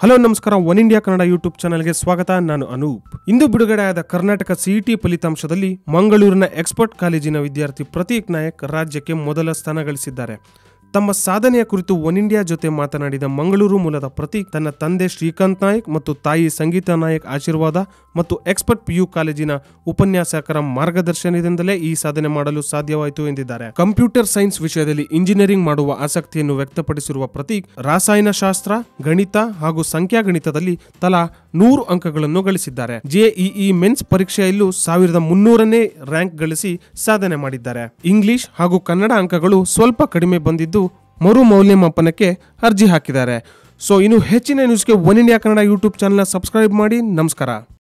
Hello, ನಮಸ್ಕಾರ. One India Kannada YouTube ಚಾನಲ್ಗೆ ಸ್ವಾಗತ. ನಾನು ಅನೂಪ್. ಇಂದು ಬಿಡುಗಡೆಯಾದ ಕರ್ನಾಟಕ ಸಿಇಟಿ ಫಲಿತಾಂಶದಲ್ಲಿ ಮಂಗಳೂರಿನ ಎಕ್ಸ್ಪರ್ಟ್ ಕಾಲೇಜಿನ ವಿದ್ಯಾರ್ಥಿ ಪ್ರತೀಕ್ ನಾಯಕ್ ರಾಜ್ಯಕ್ಕೆ ಮೊದಲ ಸ್ಥಾನ ಗಳಿಸಿದ್ದಾರೆ. ತಮ್ಮ ಸಾಧನೆಯ ಕುರಿತು ಒನ್ ಇಂಡಿಯಾ ಜೊತೆ ಮಾತನಾಡಿದ ಮಂಗಳೂರು ಮೂಲದ ಪ್ರತೀಕ್, ತನ್ನ ತಂದೆ ಶ್ರೀಕಾಂತ್ ನಾಯಕ್ ಮತ್ತು ತಾಯಿ ಸಂಗೀತಾ ನಾಯಕ್ ಆಶೀರ್ವಾದ ಮತ್ತು ಎಕ್ಸ್ಪರ್ಟ್ ಪಿಯು ಕಾಲೇಜಿನ ಉಪನ್ಯಾಸಕರ ಮಾರ್ಗದರ್ಶನದಿಂದಲೇ ಈ ಸಾಧನೆ ಮಾಡಲು ಸಾಧ್ಯವಾಯಿತು ಎಂದಿದ್ದಾರೆ. ಕಂಪ್ಯೂಟರ್ ಸೈನ್ಸ್ ವಿಷಯದಲ್ಲಿ ಇಂಜಿನಿಯರಿಂಗ್ ಮಾಡುವ ಆಸಕ್ತಿಯನ್ನು ವ್ಯಕ್ತಪಡಿಸಿರುವ ಪ್ರತೀಕ್, ರಾಸಾಯನಶಾಸ್ತ್ರ, ಗಣಿತ ಹಾಗೂ ಸಂಖ್ಯಾಗಣಿತದಲ್ಲಿ ತಲಾ ನೂರು ಅಂಕಗಳನ್ನು ಗಳಿಸಿದ್ದಾರೆ. ಜೆಇಇ ಮೆನ್ಸ್ ಪರೀಕ್ಷೆಯಲ್ಲೂ ಸಾವಿರದ ಮುನ್ನೂರನೇ ರ್ಯಾಂಕ್ ಗಳಿಸಿ ಸಾಧನೆ ಮಾಡಿದ್ದಾರೆ. ಇಂಗ್ಲಿಷ್ ಹಾಗೂ ಕನ್ನಡ ಅಂಕಗಳು ಸ್ವಲ್ಪ ಕಡಿಮೆ ಬಂದಿದ್ದು ಮರು ಮೌಲ್ಯಮಾಪನಕ್ಕೆ ಅರ್ಜಿ ಹಾಕಿದ್ದಾರೆ. ಸೊ, ಇನ್ನು ಹೆಚ್ಚಿನ ನ್ಯೂಸ್ಗೆ ಒನ್ ಇಂಡಿಯಾ ಕನ್ನಡ ಯೂಟ್ಯೂಬ್ ಚಾನಲ್ನ ಸಬ್ಸ್ಕ್ರೈಬ್ ಮಾಡಿ. ನಮಸ್ಕಾರ.